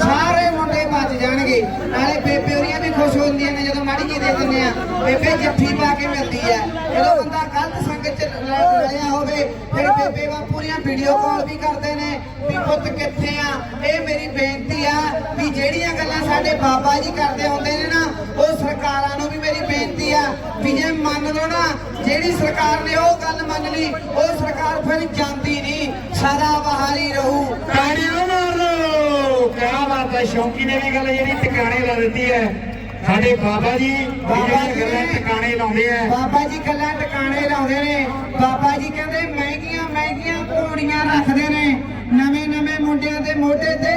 சாரை ஒன்று ਮਾੜੀ ਆ। ਬੇਬੇ ਜੱਫੀ ਪਾ ਕੇ ਮਿਲਦੀ ਆ। ਜਦੋਂ ਬੰਦਾ ਗਲਤ ਸੰਗਤ ਚ ਲਿਆ ਹੋਵੇ, ਫਿਰ ਬੇਬੇ ਬਾਪੂਰੀਆਂ ਵੀਡੀਓ ਕਾਲ ਵੀ ਕਰਦੇ ਨੇ ਵੀ ਪੁੱਤ ਕਿੱਥੇ ਆ? ਇਹ ਮੇਰੀ ਬੇਨਤੀ ਆ ਵੀ ਜਿਹੜੀਆਂ ਗੱਲਾਂ ਸਾਡੇ ਬਾਬਾ ਜੀ ਕਰਦੇ ਹੁੰਦੇ ਨੇ ਨਾ, ਉਹ ਸਰਕਾਰਾਂ ਨੂੰ ਵੀ ਮੇਰੀ ਬੇਨਤੀ ਆ ਵੀ ਜੇ ਮੰਨ ਲਓ ਨਾ, ਜਿਹੜੀ ਸਰਕਾਰ ਨੇ ਉਹ ਗੱਲ ਮੰਨ ਲਈ, ਉਹ ਸਰਕਾਰ ਫਿਰ ਜਾਂਦੀ ਨਹੀਂ। ਸਦਾ ਬਹਾਰੀ ਰਹੂ। ਤਾੜੀਆਂ ਮਾਰ ਲਓ ਕਿਆ ਬਾਤ ਹੈ, ਸ਼ੌਂਕੀ ਨੇ ਵੀ ਗੱਲ ਜਿਹੜੀ ਟਿਕਾਣੇ ਲਾ ਦਿੱਤੀ ਹੈ। ਸਾਡੇ ਬਾਬਾ ਜੀ ਬਾਬਾ ਜੀ ਗੱਲਾਂ ਟਿਕਾਣੇ ਲਾਉਂਦੇ ਆ। ਬਾਬਾ ਜੀ ਗੱਲਾਂ ਟਿਕਾਣੇ ਲਾਉਂਦੇ ਨੇ। ਬਾਬਾ ਜੀ ਕਹਿੰਦੇ, ਮਹਿੰਗੀਆਂ ਮਹਿੰਗੀਆਂ ਘੋੜੀਆਂ ਰੱਖਦੇ ਨੇ। ਨਵੇਂ ਨਵੇਂ ਮੁੰਡਿਆਂ ਦੇ ਮੋਢੇ ਤੇ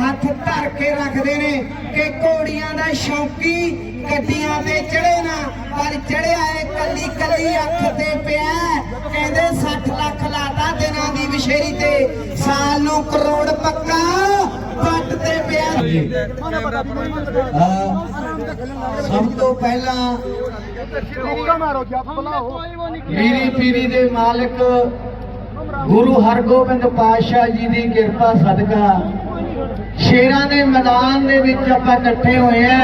ਹੱਥ ਧਰ ਕੇ ਰੱਖਦੇ ਨੇ ਕਿ ਘੋੜੀਆਂ ਦਾ ਸ਼ੌਕੀ ਗੱਡੀਆਂ ਤੇ ਚੜੇ ਨਾ, ਪਰ ਚੜਿਆ ਏ ਕੱਲੀ ਕੱਲੀ ਅੱਖ ਤੇ ਪਿਆ ਕਹਿੰਦੇ 60 ਲੱਖ ਲਾਤਾ ਦਿਨਾਂ ਦੀ ਵਿਸ਼ੇਰੀ ਤੇ। ਸਾਲ ਨੂੰ ਕਰੋੜ ਪੱਕਾ ਸਭ ਤੋਂ ਪਹਿਲਾਂ ਮੀਰੀ ਪੀਰੀ ਦੇ ਮਾਲਕ ਗੁਰੂ ਹਰਗੋਬਿੰਦ ਪਾਤਸ਼ਾਹ ਜੀ ਦੀ ਕਿਰਪਾ ਸਦਕਾ ਸ਼ੇਰਾਂ ਦੇ ਮੈਦਾਨ ਦੇ ਵਿੱਚ ਆਪਾਂ ਇਕੱਠੇ ਹੋਏ ਆ।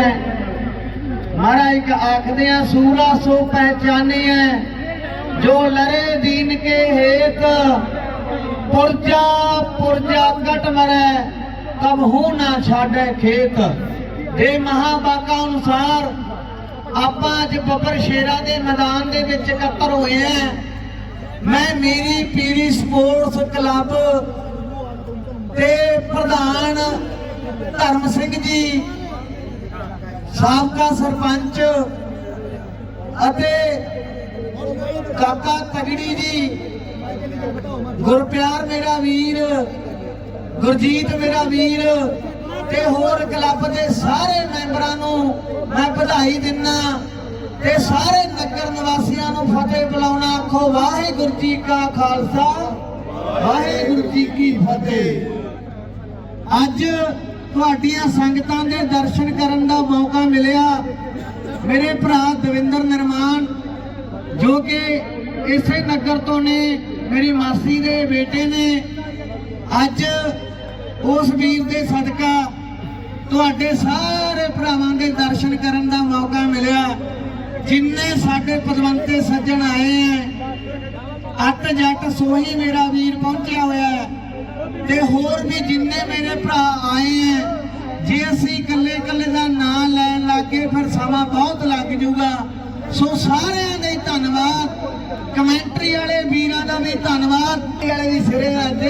ਮਹਾਰਾਜ ਇੱਕ ਆਖਦੇ ਆ ਸੂਰਾ ਸੋ ਪਹਿਚਾਨਿਆ ਜੋ ਲਰੇ ਦੀਨ ਕੇ ਹੇਤ ਪੁਰਜਾ ਪੁਰਜਾ ਕਟ ਮਰੈ। ਕਬ ਹੂ ਨਾ ਛਾੜੇ ਖੇਤ। ਦੇ ਮਹਾਬਾਕਾ ਅਨੁਸਾਰ ਆਪਾਂ ਅੱਜ ਬੱਬਰ ਸ਼ੇਰਾ ਦੇ ਮੈਦਾਨ ਦੇ ਵਿੱਚ ਇਕੱਤਰ ਹੋਏ ਆ। ਮੈਂ ਮੇਰੀ ਪੀਰੀ ਸਪੋਰਟਸ ਕਲੱਬ ਦੇ ਪ੍ਰਧਾਨ ਧਰਮ ਸਿੰਘ ਜੀ, ਸਾਬਕਾ ਸਰਪੰਚ ਅਤੇ ਕਾਕਾ ਤਗੜੀ ਜੀ, ਗੁਰਪਿਆਰ ਮੇਰਾ ਵੀਰ ਗੁਰਜੀਤ ਮੇਰਾ ਵੀਰ ਤੇ ਹੋਰ ਕਲੱਬ ਦੇ ਸਾਰੇ ਮੈਂਬਰਾਂ ਨੂੰ ਮੈਂ ਵਧਾਈ ਦਿੰਨਾ ਤੇ ਸਾਰੇ ਨਗਰ ਨਿਵਾਸੀਆਂ ਨੂੰ ਫਤਿਹ ਬੁਲਾਉਣਾ ਆਖੋ, ਵਾਹਿਗੁਰੂ ਜੀ ਕਾ ਖਾਲਸਾ, ਵਾਹਿਗੁਰੂ ਜੀ ਕੀ ਫਤਿਹ। ਅੱਜ ਤੁਹਾਡੀਆਂ ਸੰਗਤਾਂ ਦੇ ਦਰਸ਼ਨ ਕਰਨ ਦਾ ਮੌਕਾ ਮਿਲਿਆ। ਮੇਰੇ ਭਰਾ ਦਵਿੰਦਰ ਨਿਰਮਾਨ, ਜੋ ਕਿ ਇਸੇ ਨਗਰ ਤੋਂ ਨੇ, ਮੇਰੀ ਮਾਸੀ ਦੇ ਬੇਟੇ ਨੇ। ਅੱਜ ਉਸ ਵੀਰ ਦੇ ਸਦਕਾ ਤੁਹਾਡੇ ਸਾਰੇ ਭਰਾਵਾਂ ਦੇ ਦਰਸ਼ਨ ਕਰਨ ਦਾ ਮੌਕਾ ਮਿਲਿਆ। ਜਿੰਨੇ ਸਾਡੇ ਪਦਵੰਤੇ ਸੱਜਣ ਆਏ ਐ ਅੱਤ ਜੱਟ ਸੋਹੀ ਮੇਰਾ ਵੀਰ ਪਹੁੰਚਿਆ ਹੋਇਆ ਹੈ ਤੇ ਹੋਰ ਵੀ ਜਿੰਨੇ ਮੇਰੇ ਭਰਾ ਆਏ ਐ, ਜੇ ਅਸੀਂ ਇਕੱਲੇ ਇਕੱਲੇ ਦਾ ਨਾਂ ਲੈਣ ਲੱਗੇ, ਫਿਰ ਸਮਾਂ ਬਹੁਤ ਲੱਗ ਜਾਊਗਾ ਸੋ ਸਾਰਿਆਂ ਦਾ ਹੀ ਧੰਨਵਾਦ। ਕਮੈਂਟਰੀ ਵਾਲੇ ਵੀਰਾਂ ਦਾ ਵੀ ਧੰਨਵਾਦ। ਵਾਲੇ ਵੀ ਸਿਰੇ ਅੱਜ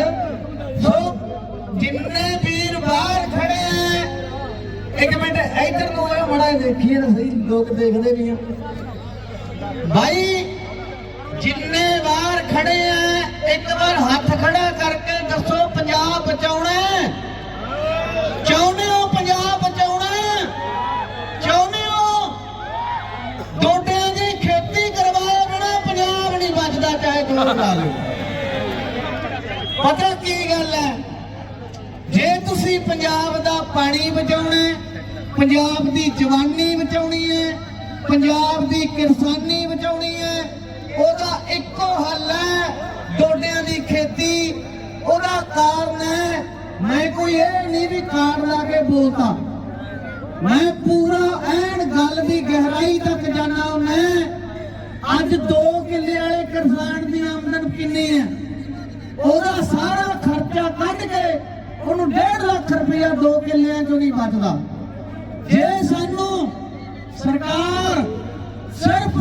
ਨੂੰ ਆਇਓ ਮੜਾ ਸਹੀ, ਲੋਕ ਦੇਖਦੇ ਵੀ ਆ। ਭਾਈ ਜਿੰਨੇ ਵਾਰ ਖੜੇ ਐ ਇੱਕ ਵਾਰ ਹੱਥ ਖੜਾ ਕਰਕੇ ਦੱਸੋ ਪੰਜਾਬ ਬਚਾਉਣਾ ਚਾਹੁੰਦੇ ਹੋ ਪੰਜਾਬ ਬਚਾਉਣਾ ਚਾਹੁੰਦੇ ਹੋ? ਡੋਡਿਆਂ ਦੀ ਖੇਤੀ ਕਰਵਾਏ ਬਿਨਾ ਪੰਜਾਬ ਨਹੀਂ ਬਚਦਾ, ਚਾਹੇ ਜੋਰ ਲਾ ਲਓ। ਪਤਾ ਕੀ ਗੱਲ ਹੈ? ਜੇ ਤੁਸੀਂ ਪੰਜਾਬ ਦਾ ਪਾਣੀ ਬਚਾਉਣਾ ਪੰਜਾਬ ਦੀ ਜਵਾਨੀ ਬਚਾਉਣੀ ਹੈ, ਪੰਜਾਬ ਦੀ ਕਿਸਾਨੀ ਬਚਾਉਣੀ ਹੈ, ਉਹਦਾ ਇੱਕੋ ਹੱਲ ਹੈ ਡੋਡਿਆਂ ਦੀ ਖੇਤੀ। ਉਹਦਾ ਕਾਰਨ ਹੈ, ਮੈਂ ਕੋਈ ਇਹ ਨਹੀਂ ਵੀ ਕਾਰਨ ਲਾ ਕੇ ਬੋਲਦਾ। ਮੈਂ ਪੂਰਾ ਐਨ ਗੱਲ ਦੀ ਗਹਿਰਾਈ ਤੱਕ ਜਾਣਾ ਮੈਂ। ਅੱਜ 2 ਕਿੱਲੇ ਵਾਲੇ ਕਿਸਾਨ ਦੀ ਆਮਦਨ ਕਿੰਨੀ ਹੈ? ਉਹਦਾ ਸਾਰਾ ਖਰਚਾ ਕੱਢ ਕੇ ਉਹਨੂੰ 1.5 ਲੱਖ ਰੁਪਇਆ 2 ਕਿੱਲਿਆਂ ਚੋਂ ਨਹੀਂ ਬਚਦਾ। ਜੇ ਸਾਨੂੰ ਸਰਕਾਰ ਸਿਰਫ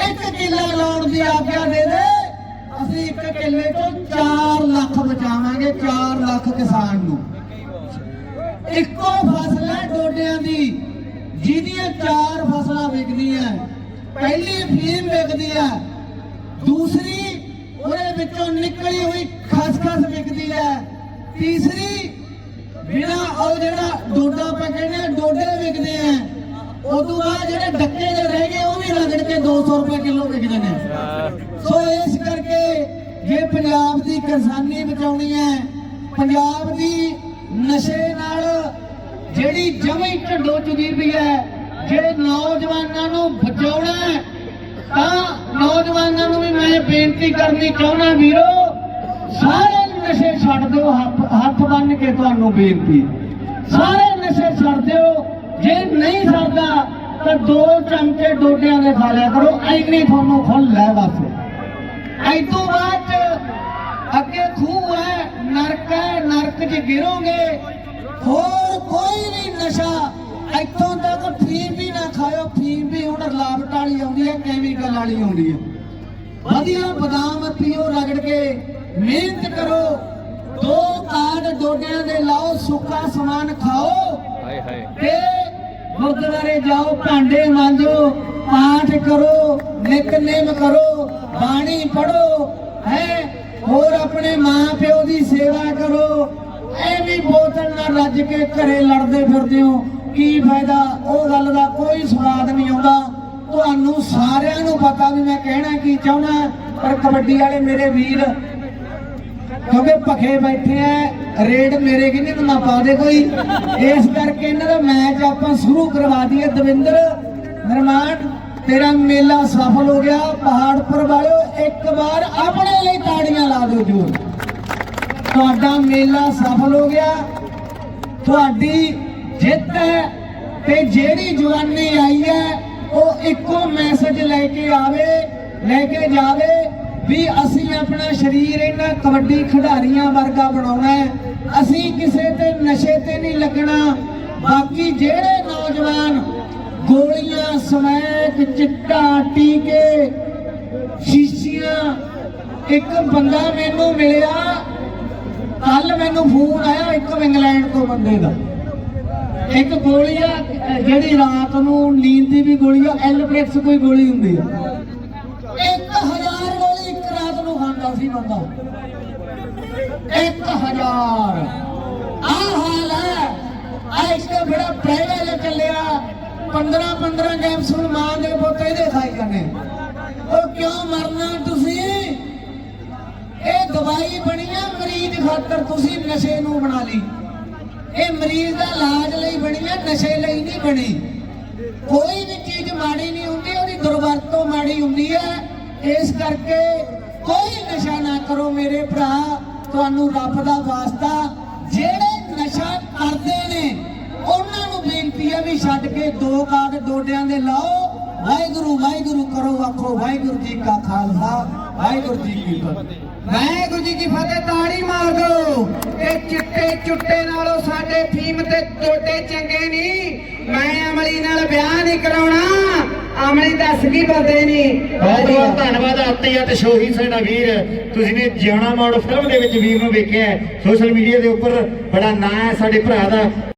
ਇੱਕ ਕਿੱਲਾ ਲਾਉਣ ਦੀ ਆਗਿਆ ਦੇ ਦੇ, ਅਸੀਂ ਇੱਕ ਕਿੱਲੇ ਤੋਂ 4 ਲੱਖ ਬਚਾਵਾਂਗੇ 4 ਲੱਖ ਕਿਸਾਨ ਨੂੰ। ਇੱਕੋ ਫਸਲ ਹੈ ਡੋਡਿਆਂ ਦੀ, ਜਿਹਦੀਆਂ ਚਾਰ ਫਸਲਾਂ ਵਿਕਦੀਆਂ ਪਹਿਲੀ ਫੀਮ ਵਿਕਦੀ ਹੈ, ਦੂਸਰੀ ਉਹਦੇ ਵਿੱਚੋਂ ਨਿਕਲੀ ਹੋਈ ਖਸਖਸ ਵਿਕਦੀ ਹੈ, ਤੀਸਰੀ ਬਿਨਾ ਉਹ ਜਿਹੜਾ ਡੋਡਾ ਆਪਾਂ ਕਹਿੰਦੇ ਆ, ਡੋਡੇ ਵਿਕਦੇ ਆ। ਉਦੋਂ ਬਾਅਦ ਜਿਹੜੇ ਡੱਕੇ ਦੇ ਰਹਿ ਗਏ, ਉਹ ਵੀ ਰਗੜ ਕੇ 200 ਰੁਪਏ ਕਿਲੋ ਵਿਕਦੇ ਨੇ ਸੋ ਇਸ ਕਰਕੇ ਜੇ ਪੰਜਾਬ ਦੀ ਕਿਸਾਨੀ ਬਚਾਉਣੀ ਹੈ, ਪੰਜਾਬ ਦੀ ਨਸ਼ੇ ਨਾਲ ਜਿਹੜੀ ਜਮੀ ਢੱਡੋ ਚੁਦੀ ਪਈ ਹੈ, ਜੇ ਨੌਜਵਾਨਾਂ ਨੂੰ ਬਚਾਉਣਾ ਤਾਂ ਨੌਜਵਾਨਾਂ ਨੂੰ ਵੀ ਮੈਂ ਬੇਨਤੀ ਕਰਨੀ ਚਾਹੁੰਦਾ ਵੀਰੋ, ਸਾਰੇ ਨਸ਼ੇ ਛੱਡ ਛੱਡ ਦਿਓ, ਹੱਥ ਹੱਥ ਬੰਨ ਕੇ ਤੁਹਾਨੂੰ ਬੇਨਤੀ। ਸਾਰੇ ਨਸ਼ੇ ਛੱਡ ਦਿਓ। ਜੇ ਨਹੀਂ ਛੱਡਦਾ, ਤਾਂ ਦੋ ਚਮਚੇ ਡੋਡਿਆਂ ਦੇ ਖਾ ਲਿਆ ਕਰੋ। ਐਨੀ ਤੁਹਾਨੂੰ ਖੁੱਲ ਲੈ ਬਸ। ਐ ਬਾਅਦ ਅੱਗੇ ਖੂਹ ਹੈ, ਨਰਕ ਹੈ, ਨਰਕ 'ਚ ਗਿਰੋਗੇ। ਹੋਰ ਕੋਈ ਵੀ ਨਸ਼ਾ। ਇੱਥੋਂ ਤੱਕ ਫੀਮ ਵੀ ਨਾ ਖਾਓ ਫੀਮ ਵੀ ਹੁਣ ਰਲਾਵਟ ਵਾਲੀ ਆਉਂਦੀ ਹੈ ਕੈਮੀਕਲ ਵਾਲੀ ਆਉਂਦੀ ਹੈ। ਵਧੀਆ ਬਦਾਮ ਪੀਓ, ਰਗੜ ਕੇ। ਮਿਹਨਤ ਕਰੋ। ਕਾਰਡ ਡੋਡਿਆਂ ਦੇ ਲਾਓ ਸੁੱਕਾ ਸਮਾਨ ਖਾਓ। ਹਾਏ ਹਾਏ। ਤੇ ਗੁਰਦੁਆਰੇ ਜਾਓ ਭਾਂਡੇ ਮਾਂਜੋ ਪਾਠ ਕਰੋ ਨਿਤਨੇਮ ਕਰੋ ਬਾਣੀ ਪੜੋ ਹੈ? ਹੋਰ ਆਪਣੇ ਮਾਂ ਪਿਓ ਦੀ ਸੇਵਾ ਕਰੋ। ਐਵੇਂ ਬੋਤਲ ਨਾਲ ਰੱਜ ਕੇ ਘਰੇ ਲੜਦੇ ਫਿਰਦੇ ਹੋ। ਕੀ ਫਾਇਦਾ? ਉਹ ਗੱਲ ਦਾ ਕੋਈ ਸਵਾਦ ਨਹੀਂ ਆਉਂਦਾ। ਤੁਹਾਨੂੰ ਸਾਰਿਆਂ ਨੂੰ ਪਤਾ ਵੀ ਮੈਂ ਕਹਿਣਾ ਕੀ ਚਾਹੁੰਦਾ ਪਰ ਕਬੱਡੀ ਵਾਲੇ ਮੇਰੇ ਵੀਰ ਕਿਉਂਕਿ ਭਖੇ ਬੈਠੇ ਆ, ਰੇਡ ਮੇਰੇ ਕਿੰਨੇ ਨੂੰ ਨਾ ਪਾ ਦੇ ਕੋਈ। ਇਸ ਕਰਕੇ ਇਹਨਾਂ ਦਾ ਮੈਚ ਆਪਾਂ ਸ਼ੁਰੂ ਕਰਵਾ ਦਈਏ। ਦਵਿੰਦਰ, ਨਿਰਮਾਣ, ਤੇਰਾ ਮੇਲਾ ਸਫਲ ਹੋ ਗਿਆ। ਪਹਾੜਪੁਰ ਵਾਲਿਓ, ਇੱਕ ਵਾਰ ਆਪਣੇ ਲਈ ਤਾੜੀਆਂ ਲਾ ਦਿਓ ਜੋਰ ਤੁਹਾਡਾ ਮੇਲਾ ਸਫਲ ਹੋ ਗਿਆ। ਤੁਹਾਡੀ ਜਿੱਤ ਹੈ ਤੇ ਜਿਹੜੀ ਜਵਾਨੀ ਆਈ ਹੈ, ਉਹ ਇੱਕੋ ਮੈਸੇਜ ਲੈ ਕੇ ਆਵੇ, ਲੈ ਕੇ ਜਾਵੇ। ਵੀ ਅਸੀਂ ਆਪਣਾ ਸਰੀਰ ਇਹਨਾਂ ਕਬੱਡੀ ਖਿਡਾਰੀਆਂ ਵਰਗਾ ਬਣਾਉਣਾ ਹੈ। ਅਸੀਂ ਕਿਸੇ ਤੇ ਨਸ਼ੇ ਤੇ ਨਹੀਂ ਲੱਗਣਾ। ਬਾਕੀ ਜਿਹੜੇ ਨੌਜਵਾਨ ਗੋਲੀਆਂ, ਸਮੈਕ, ਚਿੱਟਾ, ਟੀਕੇ, ਸ਼ੀਸ਼ੀਆਂ, ਇੱਕ ਬੰਦਾ ਮੈਨੂੰ ਮਿਲਿਆ, ਕੱਲ ਮੈਨੂੰ ਫੋਨ ਆਇਆ ਇੱਕ ਇੰਗਲੈਂਡ ਤੋਂ ਬੰਦੇ ਦਾ। ਇੱਕ ਗੋਲੀ ਆ, ਜਿਹੜੀ ਰਾਤ ਨੂੰ ਨੀਂਦ ਦੀ ਵੀ ਗੋਲੀ ਆ ਐਲਪ੍ਰੈਕਸ ਕੋਈ ਗੋਲੀ ਹੁੰਦੀ ਆ। ਨੂੰ ਬੰਦਾ 1000 ਆ ਹਾਲ ਹੈ। ਆ ਇਸ ਬੜਾ ਪਹਿਲਾ ਜਿਹਾ ਚੱਲਿਆ। 15 15 ਕੈਪਸੂਲ ਮਾਂ ਦੇ ਪੋਤੇ ਦੇ ਖਾਈ ਜਾਂਦੇ। ਉਹ ਕਿਉਂ ਮਰਨਾ ਤੁਸੀਂ? ਇਹ ਦਵਾਈ ਬਣੀ ਆ ਮਰੀਜ਼ ਖਾਤਰ, ਤੁਸੀਂ ਨਸ਼ੇ ਨੂੰ ਬਣਾ ਲਈ। ਇਹ ਮਰੀਜ਼ ਦਾ ਇਲਾਜ ਲਈ ਬਣੀ ਆ, ਨਸ਼ੇ ਲਈ ਨਹੀਂ ਬਣੀ। ਕੋਈ ਵੀ ਚੀਜ਼ ਮਾੜੀ ਨਹੀਂ ਹੁੰਦੀ, ਉਹਦੀ ਦੁਰਵਰਤੋਂ ਮਾੜੀ ਹੁੰਦੀ ਹੈ। ਇਸ ਕਰਕੇ ਕੋਈ ਨਸ਼ਾ ਨਾ ਕਰੋ ਮੇਰੇ ਭਰਾ, ਤੁਹਾਨੂੰ ਰੱਬ ਦਾ ਵਾਸਤਾ। ਜਿਹੜੇ ਨਸ਼ਾ ਕਰਦੇ ਨੇ, ਉਹਨਾਂ ਨੂੰ ਬੇਨਤੀ ਹੈ ਵੀ ਛੱਡ ਕੇ ਦੋ ਕਾਗ ਡੋਡਿਆਂ ਦੇ ਲਾਓ। ਵਾਹਿਗੁਰੂ ਵਾਹਿਗੁਰੂ ਕਰੋ ਆਖੋ, ਵਾਹਿਗੁਰੂ ਜੀ ਕਾ ਖਾਲਸਾ, ਵਾਹਿਗੁਰੂ ਜੀ ਕੀ ਫਤਿਹ। ਵਾਹਿਗੁਰੂ ਜੀ ਕੀ ਫਤਿਹ, ਤਾੜੀ ਮਾਰ ਦਿਓ ਇਹ ਚਿੱਟੇ ਚੁੱਟੇ ਨਾਲੋਂ ਸਾਡੇ ਫੀਮ ਤੇ ਟੋਟੇ ਚੰਗੇ ਨਹੀਂ। ਮੈਂ ਅਮਲੀ ਨਾਲ ਵਿਆਹ ਨਹੀਂ ਕਰਾਉਣਾ। ਅਮਲੀ ਦੱਸ ਕੀ ਪਤੇ ਨਹੀਂ ਬਹੁਤ ਬਹੁਤ ਧੰਨਵਾਦ ਆਤੀ ਅਤੇ ਸ਼ੋਹੀ ਸਾਡਾ ਵੀਰ। ਤੁਸੀਂ ਨੇ ਜਿਉਣਾ ਮੋੜ ਫਿਲਮ ਦੇ ਵਿੱਚ ਵੀਰ ਨੂੰ ਵੇਖਿਆ ਸੋਸ਼ਲ ਮੀਡੀਆ ਦੇ ਉੱਪਰ ਬੜਾ ਨਾਂ ਹੈ ਸਾਡੇ ਭਰਾ ਦਾ।